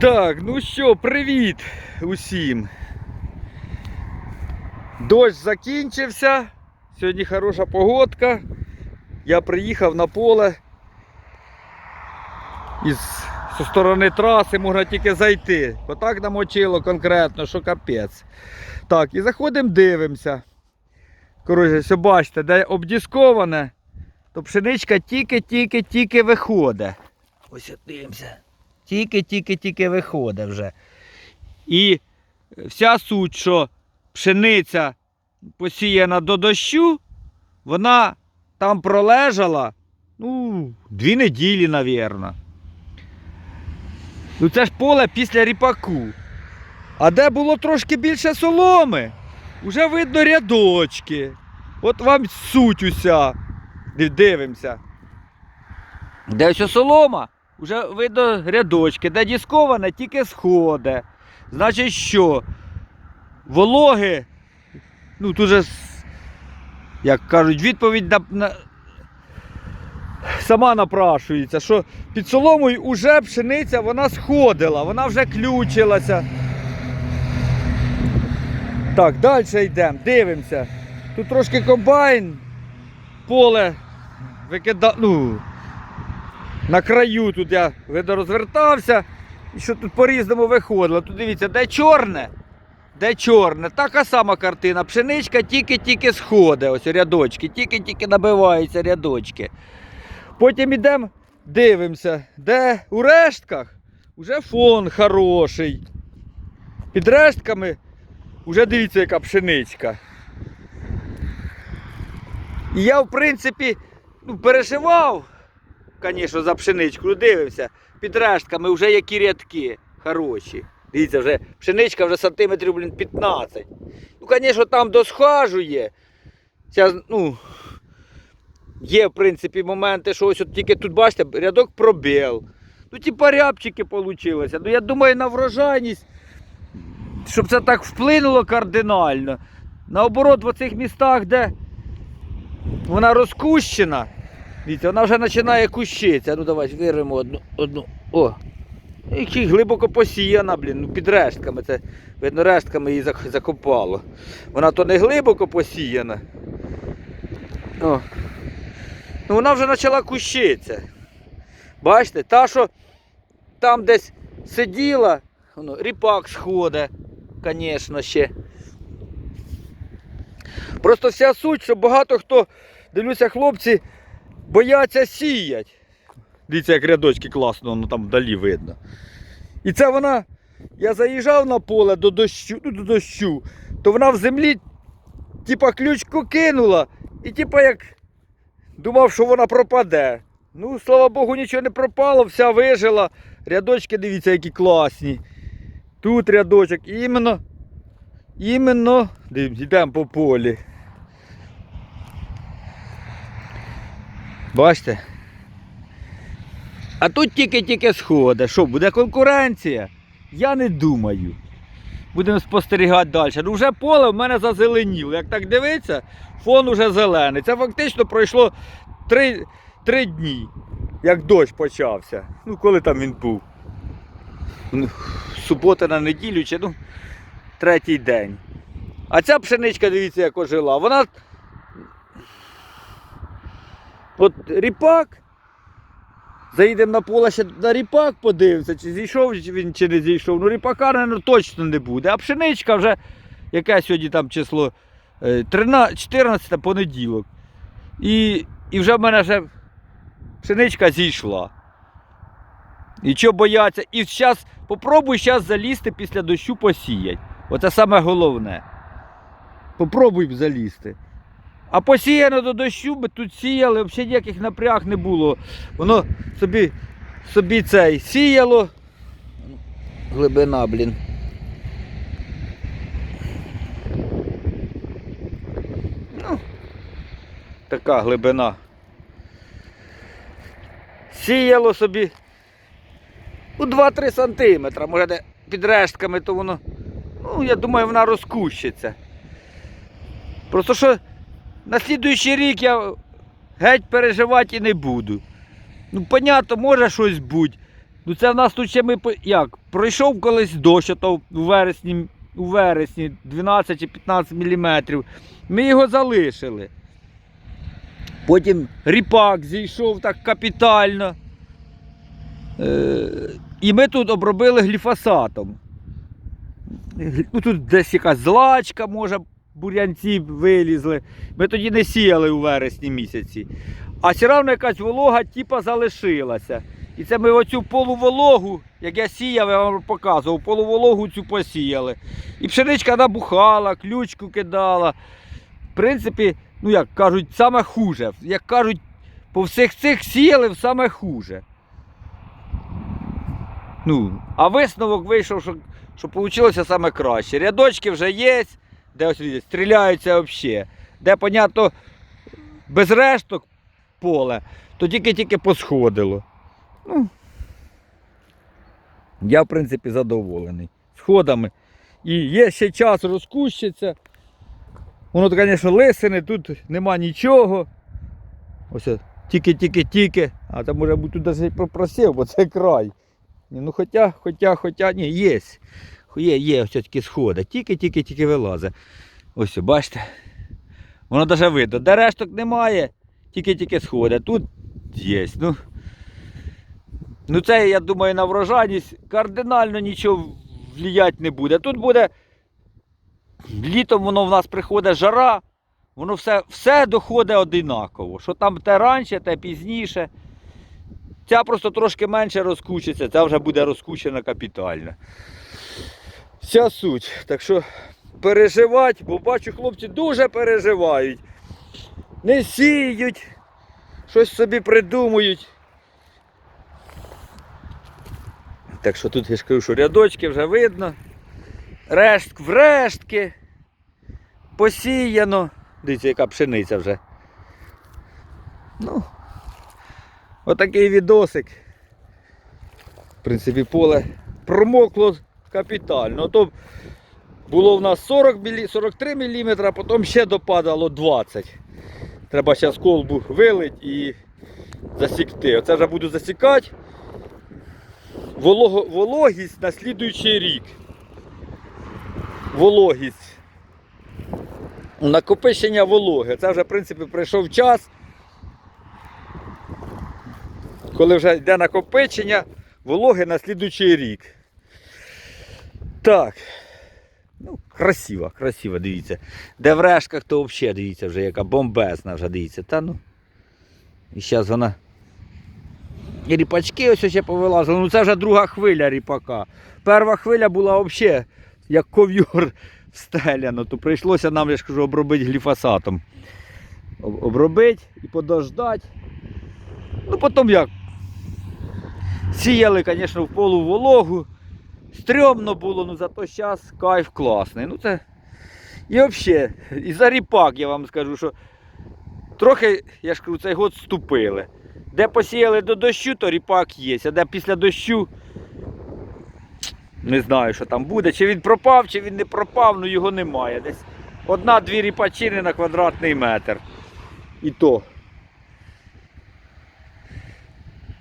Так, ну що, привіт усім. Дощ закінчився. Сьогодні хороша погодка. Я приїхав на поле. Із зі сторони траси можна тільки зайти. Отак намочило конкретно, що капець. Так, і заходимо, дивимося. Коротше, все бачите, де обдісковане, то пшеничка тільки-тільки-тільки виходить. Ось дивимося. Тільки-тільки-тільки виходить вже. І вся суть, що пшениця посіяна до дощу, вона там пролежала ну, дві неділі, мабуть. Ну це ж поле після ріпаку. А де було трошки більше соломи, вже видно рядочки. От вам суть уся. Дивимося. Де ось солома, вже видно рядочки, де дісковане, тільки сходи. Значить що? Вологи, ну тут же, як кажуть, відповідь на, на... сама напрашується, що під соломою уже пшениця вона сходила, вона вже ключилася. Так, далі йдемо, дивимося. Тут трошки комбайн, поле викида... ну, на краю тут я видно розвертався. І що тут по-різному виходило. Тут дивіться, де чорне, де чорне. Така сама картина. Пшеничка тільки-тільки сходить. Ось рядочки, тільки-тільки набиваються рядочки. Потім йдемо, дивимося, де у рештках вже фон хороший. Під рештками вже дивіться, яка пшеничка. І я, в принципі, ну, переживав, звісно, за пшеничку, ну, дивився. Під рештками вже які рядки хороші. Дивіться, вже пшеничка вже сантиметрів блін, 15. Ну, звісно, там досхажує. Ця, ну, є, в принципі, моменти, що ось от тільки тут, бачите, рядок пробіл. Ну, ті порябчики вийшли. Ну, я думаю, на врожайність, щоб це так вплинуло кардинально. Наоборот, в оцих містах, де вона розкущена, дивіться, вона вже починає кущитися. Ну давай вирвемо одну. одну. О! Які глибоко посіяна, блін, ну під рештками. Це, видно, рештками її закопало. Вона то не глибоко посіяна. О. Ну вона вже почала кущитися. Бачите, та, що там десь сиділа, воно, ріпак сходить, звісно, ще. Просто вся суть, що багато хто, дивлюся, хлопці бояться сіять. Дивіться, як рядочки класно, воно там вдалі видно. І це вона, я заїжджав на поле до дощу, ну, до дощу, то вона в землі, типа, ключку кинула, і типа як думав, що вона пропаде. Ну, слава Богу, нічого не пропало, вся вижила. Рядочки, дивіться, які класні. Тут рядочок. Іменно, іменно, дивіться, йдемо по полі. Бачите? А тут тільки-тільки сходи. Що, буде конкуренція? Я не думаю. Будемо спостерігати далі. Ну вже поле в мене зазеленіло. Як так дивиться, фон уже зелений. Це фактично пройшло три, три дні, як дощ почався. Ну, коли там він був. Ну, Субота на неділю чи ну, третій день. А ця пшеничка, дивіться, як ожила. Вона. От ріпак. Заїдемо на поле ще на ріпак, подивимося, чи зійшов він, чи не зійшов. Ну ріпака, мабуть, точно не буде. А пшеничка вже, яке сьогодні там число? Е, 13, 14 понеділок. І, і вже в мене вже пшеничка зійшла. І чого бояться? І зараз попробуй зараз залізти після дощу посіять. Оце саме головне. Попробуй залізти. А посіяно до дощу, ми тут сіяли, взагалі ніяких напряг не було. Воно собі, собі цей сіяло. Глибина, блін. Ну, така глибина. Сіяло собі у 2-3 сантиметра. Може де під рештками, то воно, ну, я думаю, вона розкущиться. Просто що на слідуючий рік я геть переживати і не буду. Ну, понятно, може щось бути. Ну це в нас тут ще ми як? Пройшов колись дощ, ото у вересні, у вересні 12 чи 15 мм. Ми його залишили. Потім ріпак зійшов так капітально. Е, і ми тут обробили гліфосатом. Ну, тут десь якась злачка, може, бур'янці вилізли. Ми тоді не сіяли у вересні місяці. А все одно якась волога типа залишилася. І це ми оцю полувологу, як я сіяв, я вам показував, полувологу цю посіяли. І пшеничка набухала, ключку кидала. В принципі, ну як кажуть, саме хуже. Як кажуть, по всіх цих сіяли саме хуже. Ну, а висновок вийшов, що, що вийшло саме краще. Рядочки вже є, де ось стріляються взагалі. Де, понятно, без решток поле, то тільки-тільки посходило. Ну, я, в принципі, задоволений. Сходами. І є ще час розкущиться. Воно, звісно, лисини, тут нема нічого. Ось тільки-тільки-тільки. А там може бути навіть попросив, бо це край. Ну хоча, хоча, хоча, ні, є. Є, є ось такі сходи. Тільки-тільки-тільки вилазить. Ось, бачите. Воно навіть видно. Де решток немає, тільки-тільки сходи. Тут є. Ну, ну це, я думаю, на врожайність кардинально нічого вліяти не буде. Тут буде літом воно в нас приходить жара, воно все, все доходить одинаково. Що там те раніше, те пізніше. Ця просто трошки менше розкучиться, ця вже буде розкучена капітально. Вся суть. Так що переживати, бо бачу, хлопці дуже переживають. Не сіють, щось собі придумують. Так що тут я ж кажу, що рядочки вже видно. Рештк в рештки. Посіяно. Дивіться, яка пшениця вже. Ну, отакий відосик. В принципі, поле промокло капітально. То було в нас 40 мілі... 43 мм, а потім ще допадало 20. Треба зараз колбу вилить і засікти. Оце вже буду засікати. Волого... Вологість на слідуючий рік. Вологість. Накопичення вологи. Це вже, в принципі, прийшов час. Коли вже йде накопичення вологи на слідуючий рік. Так. Ну, красиво, красиво, дивіться. Де в решках, то взагалі дивіться вже, яка бомбезна вже дивіться. Та ну. І зараз вона. І ріпачки ось ще повилазили. Ну це вже друга хвиля ріпака. Перша хвиля була взагалі як ков'юр встеляно, то прийшлося нам, я ж кажу, обробити гліфосатом. Обробити і подождати. Ну потім як? Сіяли, звісно, в полу вологу. Стрьомно було, ну зато зараз кайф класний. Ну це. І взагалі, і за ріпак я вам скажу, що трохи, я ж кажу, цей год ступили. Де посіяли до дощу, то ріпак є, а де після дощу. Не знаю, що там буде. Чи він пропав, чи він не пропав, ну його немає. Десь одна-дві ріпачини на квадратний метр. І то.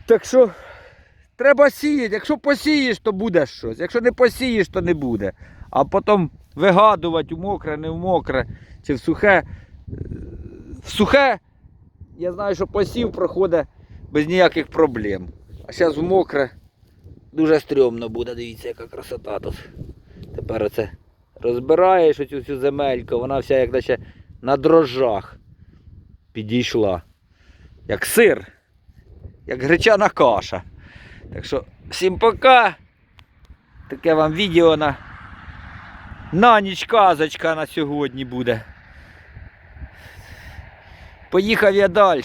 Так що треба сіяти. Якщо посієш, то буде щось. Якщо не посієш, то не буде. А потім вигадувати у мокре, не в мокре, чи в сухе. В сухе, я знаю, що посів проходить без ніяких проблем. А зараз в мокре дуже стрьомно буде, дивіться, яка красота тут. Тепер оце розбираєш оцю всю земельку, вона вся як наче на дрожжах підійшла. Як сир, як гречана каша. Так що всім пока. Таке вам відео на, на ніч казочка на сьогодні буде. Поїхав я далі.